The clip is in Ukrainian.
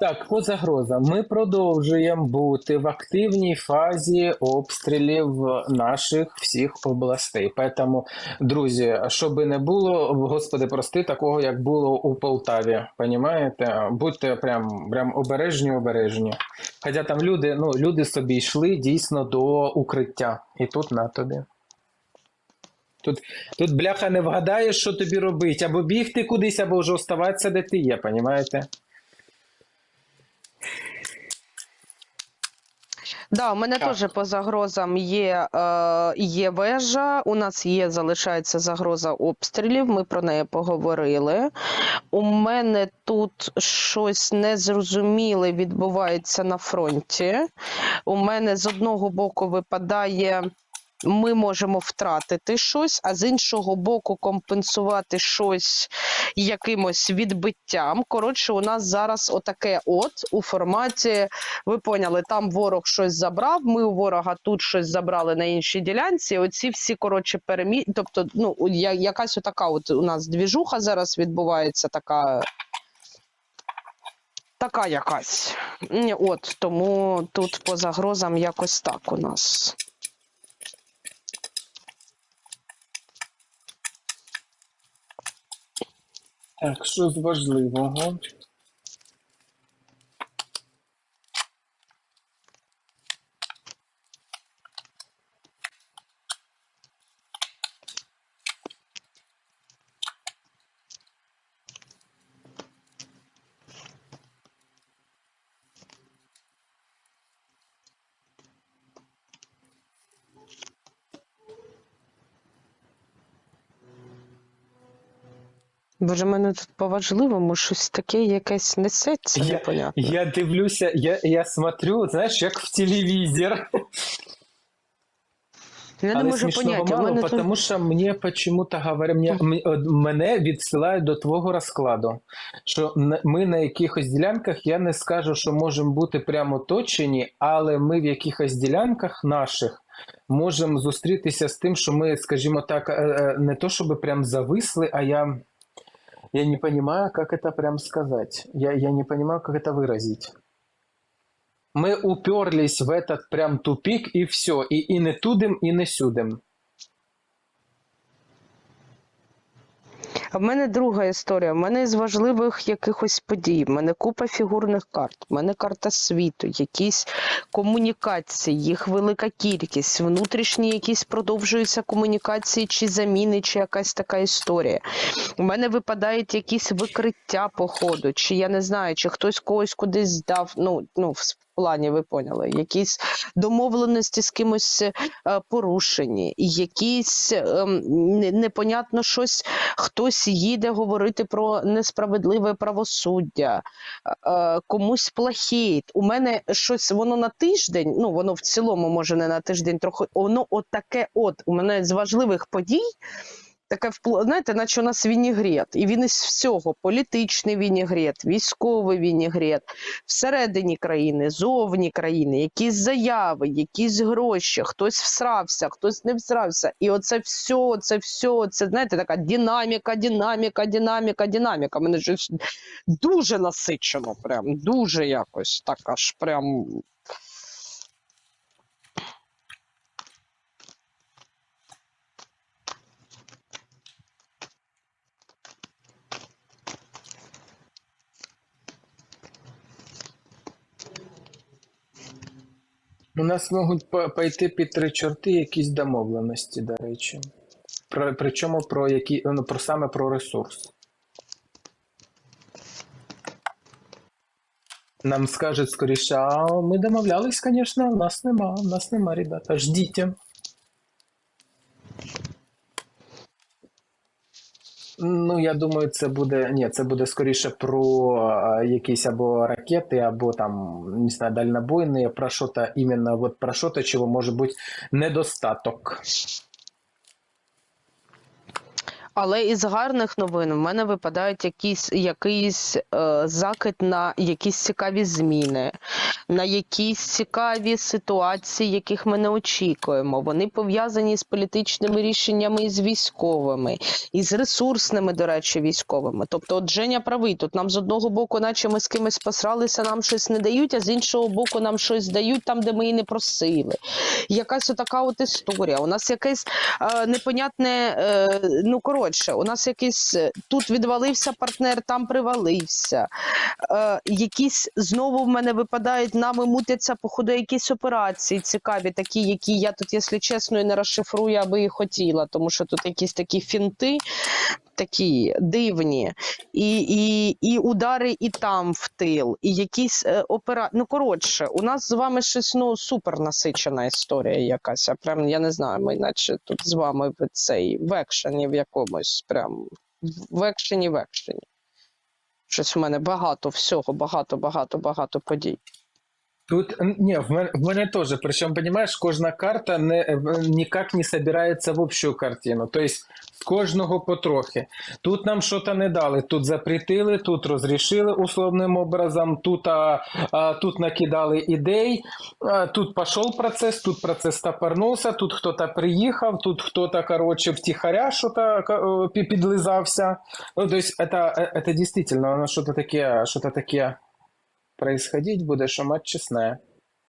Так, по загрозам. Ми продовжуємо бути в активній фазі обстрілів наших всіх областей. Тому, друзі, щоб не було, господи, прости, такого, як було у Полтаві. Понімаєте? Будьте прям, прям обережні, обережні. Хоча там люди, ну, люди собі йшли дійсно до укриття. І тут на тобі. Тут, тут бляха не вгадаєш, що тобі робити. Або бігти кудись, або вже оставатися, де ти є, понімаєте? Да, у мене теж по загрозам є, е, є вежа. У нас є, залишається загроза обстрілів. Ми про неї поговорили. У мене тут щось незрозуміле відбувається на фронті. У мене з одного боку випадає. Ми можемо втратити щось, а з іншого боку, компенсувати щось якимось відбиттям. Коротше, у нас зараз отаке от у форматі ви поняли, там ворог щось забрав. Ми у ворога тут щось забрали на іншій ділянці. Оці всі коротше перемі... Тобто, ну я- якась отака от у нас двіжуха зараз відбувається, така. Така якась. От тому тут по загрозам якось так у нас. Так, що з важливого? Боже, мене тут по важливому щось таке якесь несеться, Я- непонятно. Я дивлюся, я, я смотрю, знаєш, як в телевізор. Я не Але можу смішного поняти. Мало, мене тут... тому що мені почему-то говорять, мені, мене відсилають до твого розкладу. Що ми на якихось ділянках, я не скажу, що можемо бути прямо оточені, але ми в якихось ділянках наших можемо зустрітися з тим, що ми, скажімо так, е, е, не то щоб прям зависли, а я, я не понимаю, как это прям сказать. Я, я не понимаю, как это выразить. Мы уперлись в этот прям тупик, и все. И, и не тудим, и не сюдим. А в мене друга історія. В мене з важливих якихось подій. В мене купа фігурних карт, в мене карта світу, якісь комунікації, їх велика кількість, внутрішні якісь продовжуються комунікації, чи заміни, чи якась така історія. У мене випадають якісь викриття по ходу, чи я не знаю, чи хтось когось кудись здав. Ну, ну плані, ви поняли, якісь домовленості з кимось е, порушені, якісь ем, непонятно щось хтось їде говорити про несправедливе правосуддя, е, комусь плахіт. У мене щось воно на тиждень, ну воно в цілому, може, не на тиждень, трохи воно от таке от. У мене з важливих подій. Таке знаєте, наче у нас вінігрет, і він із всього: політичний вінігрет, військовий вінігрет, всередині країни, зовні країни, якісь заяви, якісь гроші, хтось всрався, хтось не всрався. І оце все, це все, це знаєте, така динаміка, динаміка, динаміка, динаміка. Мене щось дуже насичено, прям дуже якось так аж прям. У нас можуть пойти під три чорти якісь домовленості, до речі. Про, причому про які, ну, про саме про ресурс. Нам скажуть скоріше, а ми домовлялись, звісно, у нас нема, у нас нема, ребята. Ждіть. Ну, я думаю, це буде. Ні, це буде скоріше про якісь або ракети, або там, не знаю, дальнобойні, про що-то іменно от про що-то, чого може бути недостаток. Але із гарних новин в мене випадають якісь, якийсь е, закид на якісь цікаві зміни, на якісь цікаві ситуації, яких ми не очікуємо. Вони пов'язані з політичними рішеннями і з військовими, і з ресурсними, до речі, військовими. Тобто, от Женя правий, тут нам з одного боку, наче ми з кимось посралися, нам щось не дають, а з іншого боку, нам щось дають там, де ми і не просили. Якась отака от історія. У нас якесь е, непонятне, е, ну коротше, у нас якийсь е, тут відвалився партнер, там привалився. Е, якісь знову в мене випадають, нами мутяться по ходу якісь операції цікаві, такі, які я тут, якщо чесно, і не розшифрую, аби і хотіла, тому що тут якісь такі фінти. Такі дивні, і, і, і удари і там в тил, і якісь е, опера... Ну коротше, у нас з вами щось ну супер насичена історія якась. Прям я не знаю, ми наче тут з вами в цей в екшені в якомусь, прям в екшені, в екшені. Щось у мене багато всього, багато, багато, багато подій. Тут н- не, в мене, в мене теж. Причем, понимаешь, кожна карта не, в- никак не собирается в общую картину. То кожного потрохи. Тут нам щось не дали, тут запретили, тут розрішили условним образом, тут, а, а, тут накидали ідей, а, тут пішов процес, тут процес топорнувся, тут хтось приїхав, тут хтось, короче, втихаря що-то ка- е, пі- підлизався. Ну, то есть это, это воно що-то таке, що-то таке происходить буде, що мать чесне.